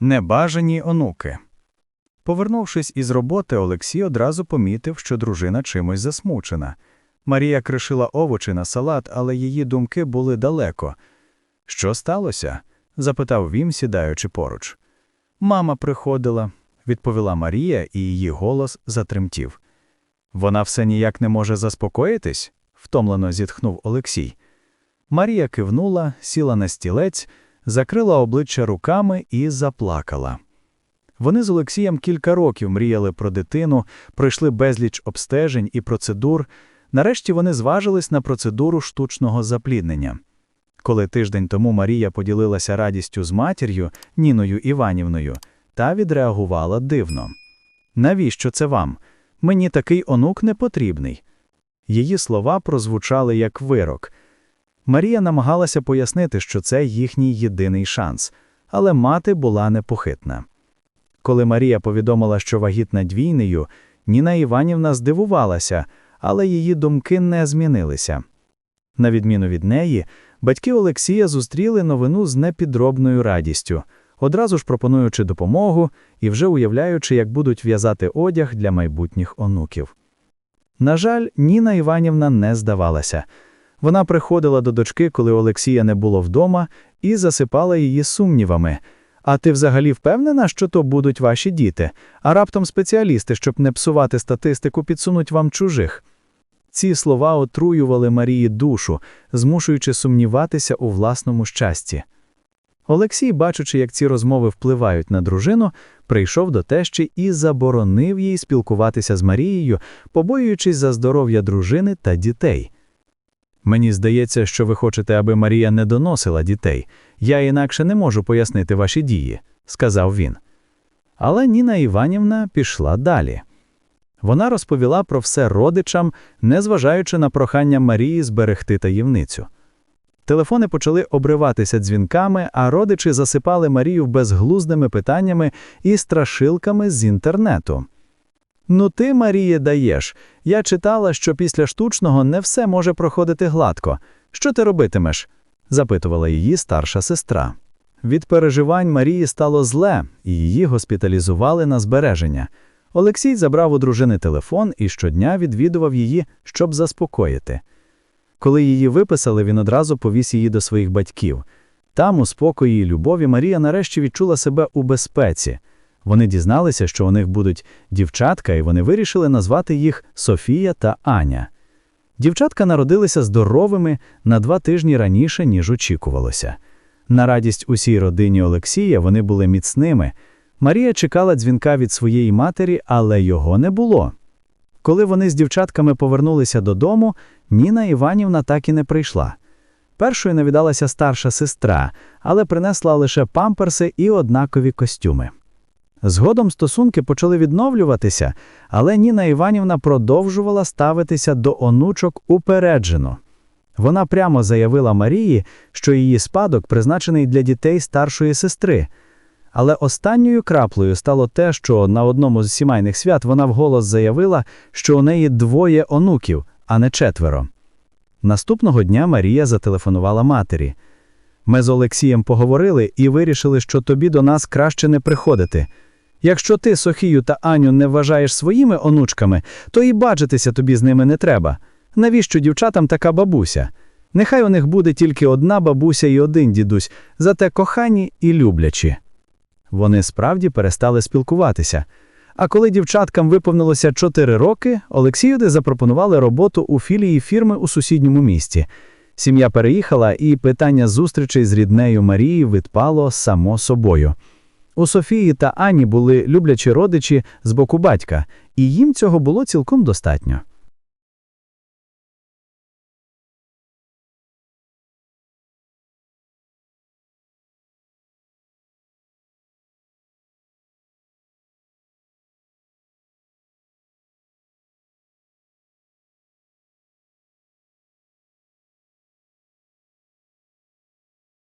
Небажані онуки. Повернувшись із роботи, Олексій одразу помітив, що дружина чимось засмучена. Марія кришила овочі на салат, але її думки були далеко. Що сталося? запитав він, сідаючи поруч. Мама приходила, відповіла Марія, і її голос затремтів. Вона все ніяк не може заспокоїтись? втомлено зітхнув Олексій. Марія кивнула, сіла на стілець, закрила обличчя руками і заплакала. Вони з Олексієм кілька років мріяли про дитину, пройшли безліч обстежень і процедур. Нарешті вони зважились на процедуру штучного запліднення. Коли тиждень тому Марія поділилася радістю з матір'ю Ніною Іванівною, та відреагувала дивно. Навіщо це вам? Мені такий онук не потрібний. Її слова прозвучали як вирок. Марія намагалася пояснити, що це їхній єдиний шанс, але мати була непохитна. Коли Марія повідомила, що вагітна двійнею, Ніна Іванівна здивувалася, але її думки не змінилися. На відміну від неї, батьки Олексія зустріли новину з непідробною радістю, одразу ж пропонуючи допомогу і вже уявляючи, як будуть в'язати одяг для майбутніх онуків. На жаль, Ніна Іванівна не здавалася. Вона приходила до дочки, коли Олексія не було вдома, і засипала її сумнівами. А ти взагалі впевнена, що то будуть ваші діти, а раптом спеціалісти, щоб не псувати статистику, підсунуть вам чужих. Ці слова отруювали Марії душу, змушуючи сумніватися у власному щасті. Олексій, бачучи, як ці розмови впливають на дружину, прийшов до тещі і заборонив їй спілкуватися з Марією, побоюючись за здоров'я дружини та дітей. Мені здається, що ви хочете, аби Марія не доносила дітей. Я інакше не можу пояснити ваші дії, сказав він. Але Ніна Іванівна пішла далі. Вона розповіла про все родичам, незважаючи на прохання Марії зберегти таємницю. Телефони почали обриватися дзвінками, а родичі засипали Марію безглуздими питаннями і страшилками з інтернету. Ну ти, Маріє, даєш. Я читала, що після штучного не все може проходити гладко. Що ти робитимеш? запитувала її старша сестра. Від переживань Марії стало зле, і її госпіталізували на збереження. Олексій забрав у дружини телефон і щодня відвідував її, щоб заспокоїти. Коли її виписали, він одразу повіз її до своїх батьків. Там, у спокої і любові, Марія нарешті відчула себе у безпеці. Вони дізналися, що у них будуть дівчатка, і вони вирішили назвати їх Софія та Аня. Дівчатка народилися здоровими на два тижні раніше, ніж очікувалося. На радість усій родині Олексія вони були міцними. Марія чекала дзвінка від своєї матері, але його не було. Коли вони з дівчатками повернулися додому, Ніна Іванівна так і не прийшла. Першою навідалася старша сестра, але принесла лише памперси і однакові костюми. Згодом стосунки почали відновлюватися, але Ніна Іванівна продовжувала ставитися до онучок упереджено. Вона прямо заявила Марії, що її спадок призначений для дітей старшої сестри. Але останньою краплею стало те, що на одному з сімейних свят вона вголос заявила, що у неї двоє онуків, а не четверо. Наступного дня Марія зателефонувала матері. Ми з Олексієм поговорили і вирішили, що тобі до нас краще не приходити. Якщо ти Софію та Аню не вважаєш своїми онучками, то і бачитися тобі з ними не треба. Навіщо дівчатам така бабуся? Нехай у них буде тільки одна бабуся і один дідусь, зате кохані і люблячі. Вони справді перестали спілкуватися. А коли дівчаткам виповнилося 4 роки, Олексіюди запропонували роботу у філії фірми у сусідньому місті. Сім'я переїхала, і питання зустрічей з ріднею Марії відпало само собою. У Софії та Ані були люблячі родичі з боку батька, і їм цього було цілком достатньо.